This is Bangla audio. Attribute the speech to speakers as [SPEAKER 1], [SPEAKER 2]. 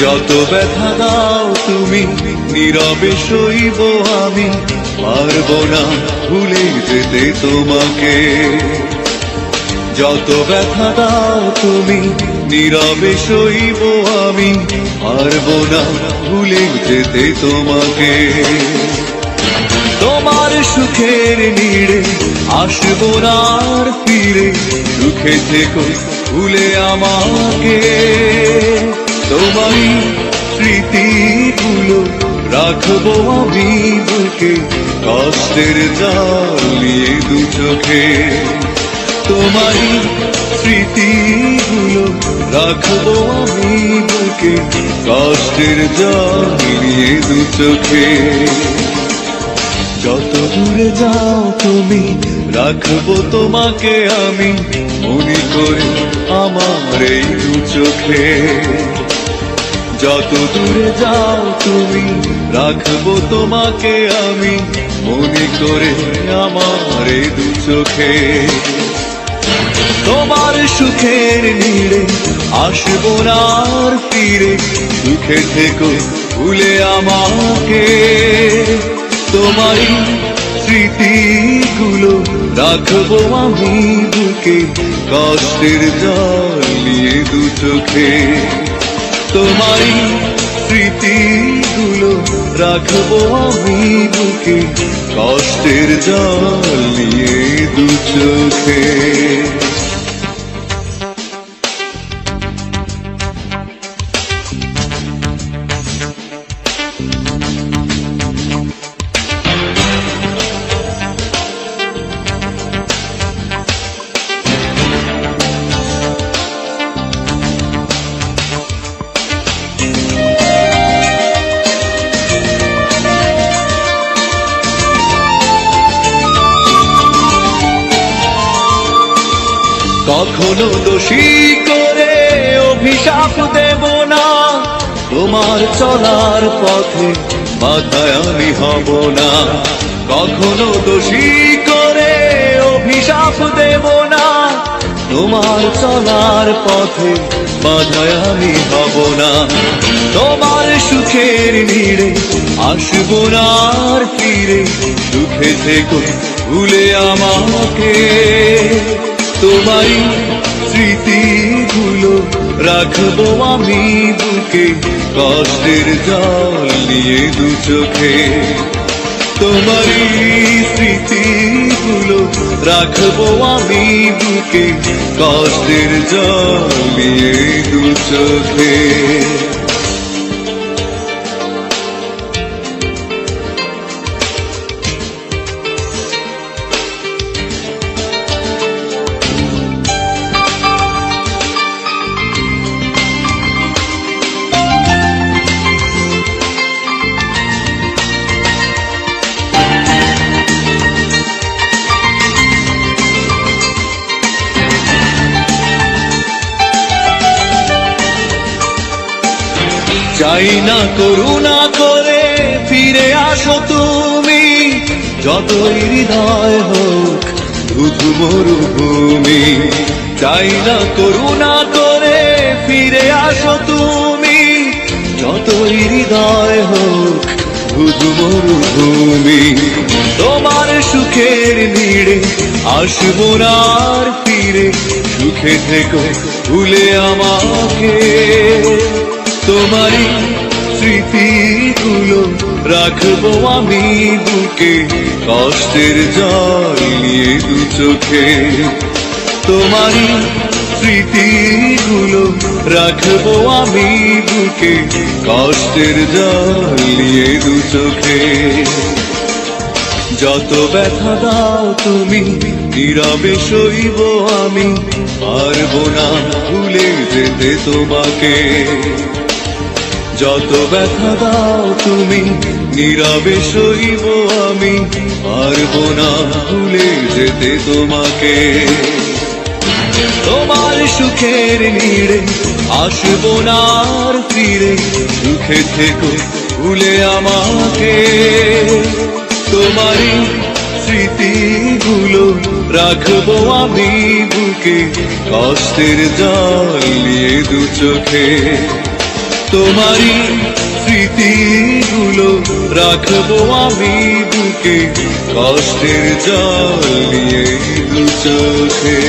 [SPEAKER 1] যত ব্যথা দাও তুমি, নীরবে সইব আমি। পারব না ভুলে যেতে তোমাকে। যত ব্যথা দাও তুমি, নীরবে সইব আমি। পারব না ভুলে যেতে তোমাকে। তোমার সুখের নীড়ে আসব না আর ফিরে। সুখে থেকো, ভুলে আমাকে। তোমারই স্মৃতিগুলো রাখব আমি বুকে কষ্টের জাল নিয়ে দু চোখে। তোমারই স্মৃতিগুলো রাখব আমি বুকে কষ্টের জাল নিয়ে দু চোখে। যত দূরে যাও তুমি, রাখব তোমাকে আমি, মনে করে আমার এই দু চোখে। যত দূরে যাও তুমি, রাখব তোমাকে আমি। মনে করে আমার দু চোখে। তোমার সুখের নীড়ে আসব না ফিরে। সুখে থেকো ভুলে আমাকে। তোমারই স্মৃতিগুলো রাখব আমি বুকে। কষ্টের জল নিয়ে দু চোখে। তোমারই স্মৃতিগুলো রাখব আমি বুকে কষ্টের জল নিয়ে দু চোখে। কখনো দোষী করে অভিশাপ দেব না। তোমার চলার পথে বাধায় আমি হব না। কখনো দোষী করে অভিশাপ দেব না। তোমার চলার পথে বাধায় আমি হব না। তোমার সুখের নিড়ে আসব না আর ফিরে। সুখে থেকো, ভুলে আমাকে। তোমারই স্মৃতিগুলো রাখব আমি বুকে, কষ্টের জল নিয়ে দু চোখে। তোমারই স্মৃতিগুলো রাখব আমি বুকে, কষ্টের জল নিয়ে দু চোখে। চাই না করুণা করে, ফিরে আসো তুমি। যতই হৃদয় হোক শুধু মরুভূমি। চাই না করুণা করে, ফিরে আসো তুমি। যতই হৃদয় হোক শুধু মরুভূমি। তোমার সুখের নীড়ে আসব ফিরে। সুখে থেকো, ভুলে আমাকে। তোমারই স্মৃতিগুলো রাখব আমি বুকে। কষ্টের জল নিয়ে দু চোখে। তোমারই স্মৃতিগুলো রাখব আমি বুকে। কষ্টের জল নিয়ে দু চোখে। যত ব্যথা দাও তুমি, নীরবে সইব আমি। পারব না ভুলে যেতে তোমাকে। যত ব্যথা দাও তুমি, নীরবে সইব আমি। পারব না ভুলে যেতে তোমাকে। তোমার সুখের নীড়ে আসব না আর ফিরে, সুখে থেকো ভুলে আমাকে। তোমারই স্মৃতিগুলো রাখব আমি বুকে, কষ্টের জল নিয়ে দু চোখে। তোমারই স্মৃতিগুলো রাখব আমি বুকে কষ্টের জল নিয়ে দু চোখে।